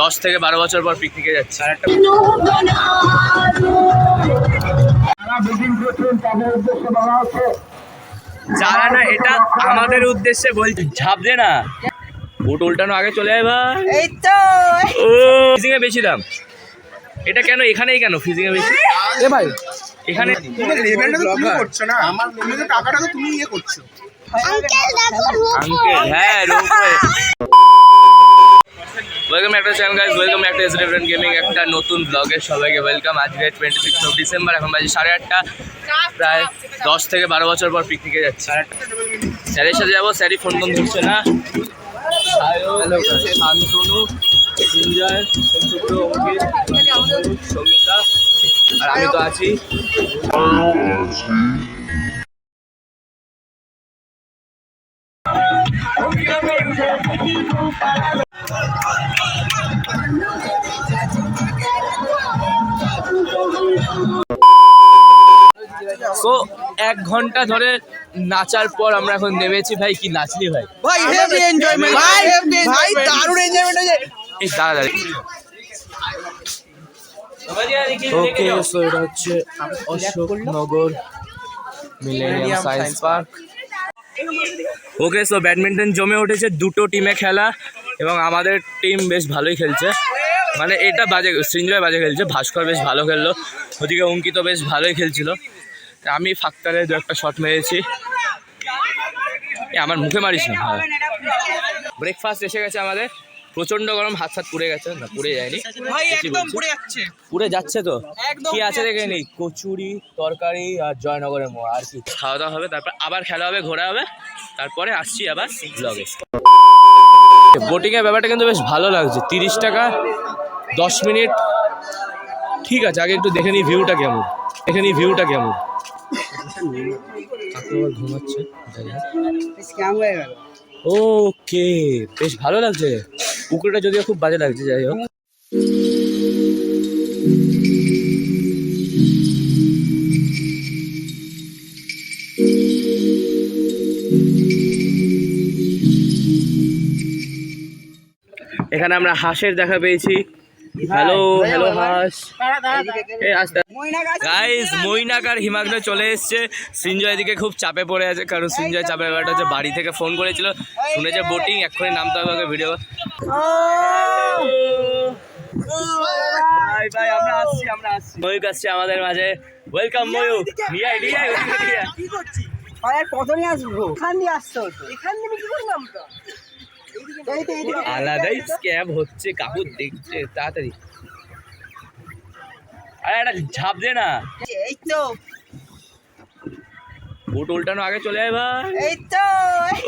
দশ থেকে বারো বছর পর পিকনিকে যাচ্ছি। আর একটা যারা না এটা আমাদের উদ্দেশ্যে বলছি ঝাপদে না। বুট উল্টানো আগে চলে যায় ভাই। এই তো। ফিজিং এ বেশি দাম। এটা কেন এখানেই কেন ফিজিং এ বেশি? এ ভাই। এখানে তুমি করছ না। আমার তুমি তো টাকাটা তো তুমি ইয়ে করছ। আঙ্কেল হ্যাঁ রূপে ওয়েলকাম একটা চ্যানেল গাইজ ওয়েলকাম একটা এস রেফারেন্ট গেমিং একটা নতুন ব্লগে সবাইকে ওয়েলকাম আজকে টোয়েন্টি সিক্স অফ ডিসেম্বর এখন বাজে সাড়ে আটটা। প্রায় দশ থেকে বারো বছর পর পিকনিকে যাচ্ছি। স্যারের সাথে যাব, স্যারই ফোন ফোন ধরছে না। শান্তনু আর আমি তো আছি। এক ঘণ্টা ধরে নাচার পর আমরা এখন নেমেছি। ভাই কি নাচলি ভাই? ভাই হেভি এনজয়মেন্ট ভাই ভাই দারুণ এনজয়মেন্ট হয়েছে। এই দাঁড়া দাঁড়া। ওকে সো এটা হচ্ছে Ashoknagar millennium science park okay so badminton জমে উঠেছে দুটো টিমে খেলা এবং আমাদের টিম বেশ ভালোই খেলছে। মানে এটা বাজে সৃঞ্জয় বাজে খেলছে ভাস্কর বেশ ভালো খেললো ওদিকে অঙ্কিত বেশ ভালোই খেলছিল। আমি ফাক্তারে দু একটা শট মেরেছি। আমার মুখে মারিস না হ্যাঁ। ব্রেকফাস্ট এসে গেছে আমাদের। প্রচণ্ড গরম হাত হাত পুড়ে গেছে। না পুড়ে যায়নি? পড়ে যাচ্ছে। তো? কি আছে দেখে নেই কচুরি তরকারি আর জয়নগরের মোড়। আর কি? খাওয়া দাওয়া হবে তারপর আবার খেলা হবে ঘোরা হবে। তারপরে আসছি আবার ব্লগে বোটিং এর ব্যাপারটা কিন্তু বেশ ভালো লাগছে। তিরিশ টাকা দশ মিনিট। ঠিক আছে আগে একটু দেখে নিই ভিউটা কেমন? দেখে নিই ভিউটা কেমন? কাকু আবার ঘুমাচ্ছে যাই হোক। ওকে বেশ ভালো লাগছে। পুকুরটা যদিও খুব বাজে লাগছে যাই হোক। এখানে আমরা হাঁসের দেখা পেয়েছি। হ্যালো হ্যালো হাঁস গাইস মৈনাক আর হিমাগ্ন চলে এসছে। সিনজয় এদিকে খুব চাপে পড়ে আছে কারণ সিনজয় চাপে ব্যাপারটা হচ্ছে বাড়ি থেকে ফোন করেছিল। শুনেছে বোটিং এক্ষুনি নামতে হবে ওকে ভিডিও ভাই ভাই আমরা আসছি আমরা আসছি। ময়ূক আসছে আমাদের মাঝে। ওয়েলকাম ময়ূক কত নিয়ে আসব? এখান দিয়ে আসতে হতো। এখান দিয়ে কি করলাম তো? আলাদাই স্ক্যাম হচ্ছে কাকু দেখছে তাড়াতাড়ি। আরে একটা ঝাঁপ দে না। এই তো। বুট উল্টানো আগে চলে যায় ভাই। এই তো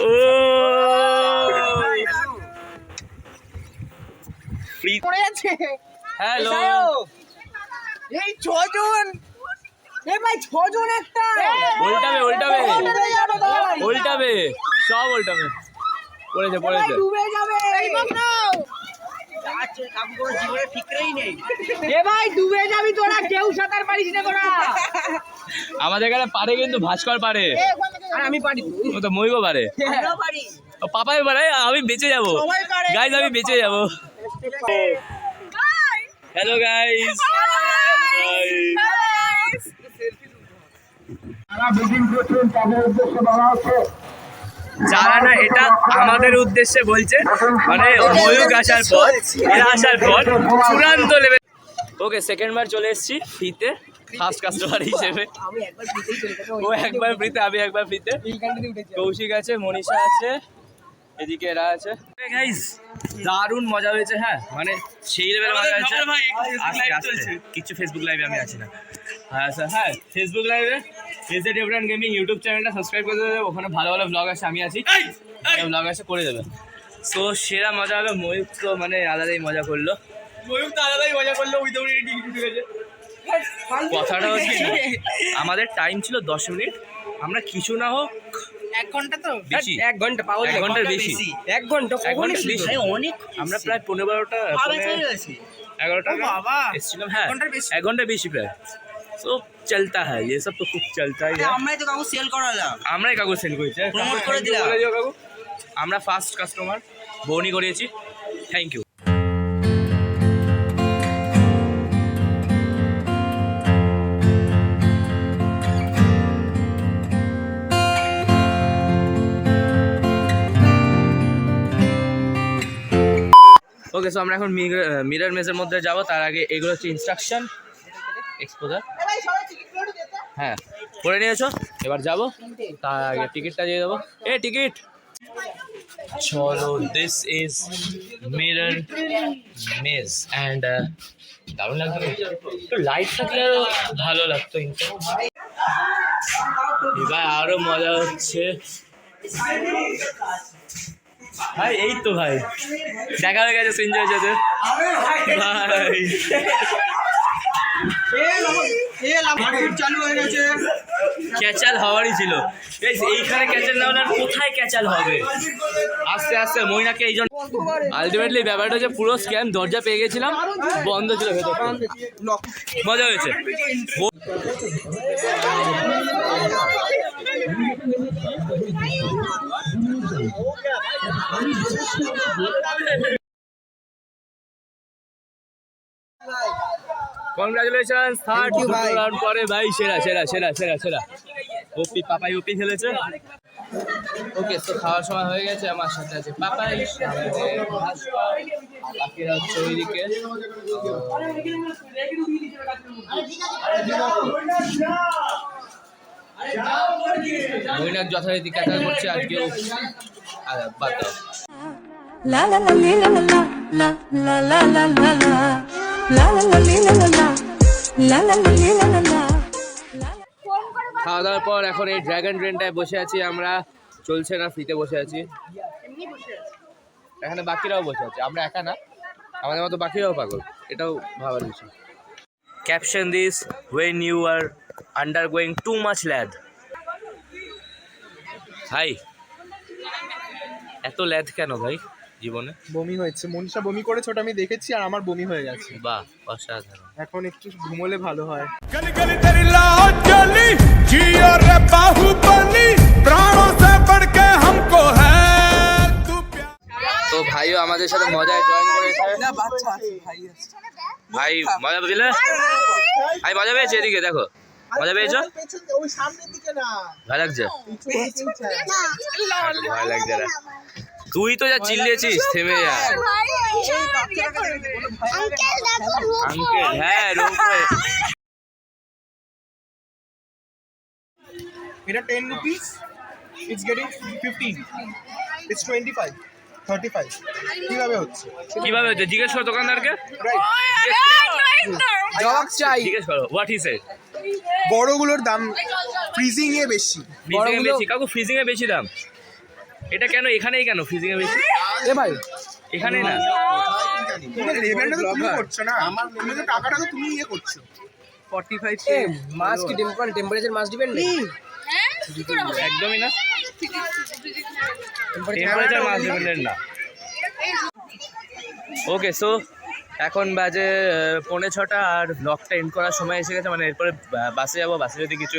ও ফ্রি পড়ে আছে। হ্যালো এই ছজন। এ ভাই ছজন একটা। উল্টাবে উল্টাবে। উল্টাবে। সব উল্টাবে। পড়েছে পড়েছে ডুবে যাবে। এই এ ভাই ডুবে যাবি তোরা কেউ সাঁতার পারিস না তোরা। আমাদের এখানে পারে কিন্তু ভাস্কর পারে। আর আমি পারি। ও তো মইগো পারে। পাপাই পারে আমি বেঁচে যাব। সবাই গাইজ আমি বেঁচে যাব। হ্যালো গাইজ যারা না এটা আমাদের উদ্দেশ্যে বলছে মানে ময়ূক আসার পর এরা আসার পর চূড়ান্ত লেভেল ওকে সেকেন্ড বার চলে এসেছি ফ্রিতে ফার্স্ট কাস্টমার হিসেবে। ও একবার ফ্রিতে আমি একবার ফ্রিতে কৌশিক আছে মনীষা আছে এদিকে এরা আছে। দারুণ মজা হয়েছে হ্যাঁ মানে সেই লেভেলে মজা হয়েছে। কিছু ফেসবুক লাইভে আমি আছি না। হ্যাঁ স্যার হ্যাঁ ফেসবুক লাইভে S A different gaming YouTube চ্যানেলটা সাবস্ক্রাইব করে দেবে ওখানে ভালো ভালো ব্লগ আছে আমি আছি। ব্লগ আছে করে দেবে। সো সেরা মজা হবে ময়ূক তো মানে আলাদাই মজা করল। ময়ূক তো আলাদাই মজা করল এনি ডিগ্রি ঢুকে গেছে। কথাটা হচ্ছে আমাদের টাইম ছিল দশ মিনিট। আমরা কিছু না হোক এক ঘণ্টা তো? বেশি। এক ঘণ্টা পাগল এক ঘণ্টার বেশি। এক ঘণ্টা এক ঘণ্টার বেশি। অনেক আমরা প্রায় পনেরো বারোটা এগারোটা এসেছিলাম হ্যাঁ এক ঘণ্টা বেশি প্রায়। সো চলতা হ্যাঁ ये সব तो खूब चलता ही আমরাই তো কাকু সেল করালাম আমরাই কাকু সেল করেছি প্রমোট করে দিলাম আমরা ফার্স্ট কাস্টমার বৌনি করিয়েছি থ্যাংক ইউ ওকে সো আমরা এখন মিরার মেজের মধ্যে যাব। তার আগে এগুলো হচ্ছে ইনস্ট্রাকশন এক্সপোজার হ্যাঁ করে নিয়েছো? এবার যাব তার আগে টিকিটটা দিয়ে দেবো। এ টিকিট চলো this is mirror maze and দারুণ লাগতো। একটু লাইট থাকলে আরও ভালো লাগতো এবার আরও মজা হচ্ছে। ভাই এই তো ভাই। দেখা হয়ে গেছে সিনজয় সাথে ভাই। ক্যাচাল হওয়ারই ছিল। এইখানে ক্যাচাল না হলে কোথায় ক্যাচাল হবে? আস্তে আস্তে মইনাকে এই জন্য আলটিমেটলি ব্যাপারটা হচ্ছে পুরো স্ক্যাম দরজা পেয়ে গেছিলাম, বন্ধ ছিল মজা হয়েছে। কংগ্রাচুলেশন থার্ড রাউন্ড পরে ভাই সেরা সেরা সেরা সেরা সেরা ওপি পাপাই ওপি খেলেছে ওকে তো খাওয়ার সময় হয়ে গেছে আমার সাথে আছে পাপাই বাকিরা হচ্ছে ওইদিকে যথারীতি ক্যাটার করছে আজকেও আরে বাদ দাও La la la li, la la la la la খাওয়া দাওয়ার পর এখন এই ড্রাগন ট্রেনটায় বসে আছি আমরা। চলছে না ফ্রিতে বসে আছি। এখানে বাকিরাও বসে আছে, আমরা একা না। আমাদের মতো বাকিরাও পাগল, এটাও ভাবার বিষয়। Caption this when you are undergoing too much ল্যাদ। ভাই, এত ল্যাদ কেন ভাই? জীবনে বমি হয়েছে মনীষা বমি করেছে ওটা আমি দেখেছি আর আমার বমি হয়ে গেছে বাহ অসাধারণ এখন একটু ঘুমোলে ভালো হয় गली गली तेरी लाओ चली जियो रे बाहुबली प्राणों से बढ़ के हमको है तू प्यार তো ভাইও আমাদের সাথে মজায় জয়েন করেছে ভাই মজা পেলে ভাই মজা পেয়েছে এদিকে দেখো মজা পেয়েছো ওই সামনের দিকে না ভালো লাগছে ভয় লাগছে না তুই তো যা চিল্লিয়েছিস থেমে যা। আঙ্কেল হ্যাঁ এটা ten rupees it's getting fifteen it's twenty five thirty five কীভাবে হচ্ছে? কীভাবে হচ্ছে? জিজ্ঞেস করো দোকানদারকে। জবাব চাই। জিজ্ঞেস করো হোয়াট হি সেড বড়গুলোর দাম ফ্রিজিং এ বেশি। ফ্রিজিং এ বেশি কাকু ফ্রিজিং এ বেশি দাম। এটা কেন এখানেই কেন? এ বেশি? এ ভাই। এখানে না। লেভেলটা তো তুমি করছ না। আমার তুমি তো টাকাটা তো তুমি ইয়ে করছ। ফর্টি ফাইভ মাছ কি টেম্পারেচার মাছ দিবেন একদমই না। টেম্পারেচার মাস ডিপেন্ডেন্ট না। ওকে সো এখন বাজে পৌনে ছটা আর ব্লগটা এন্ড করার সময় এসে গেছে। মানে এরপরে বাসে যাব বাসে যদি কিছু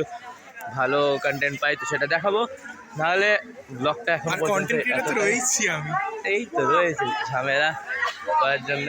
ভালো কন্টেন্ট পাই তো সেটা দেখাবো। নাহলে ব্লগটা এখন পর্যন্ত রয়েছি আমি। এই তো রয়েছে ঝামেলা করার জন্য।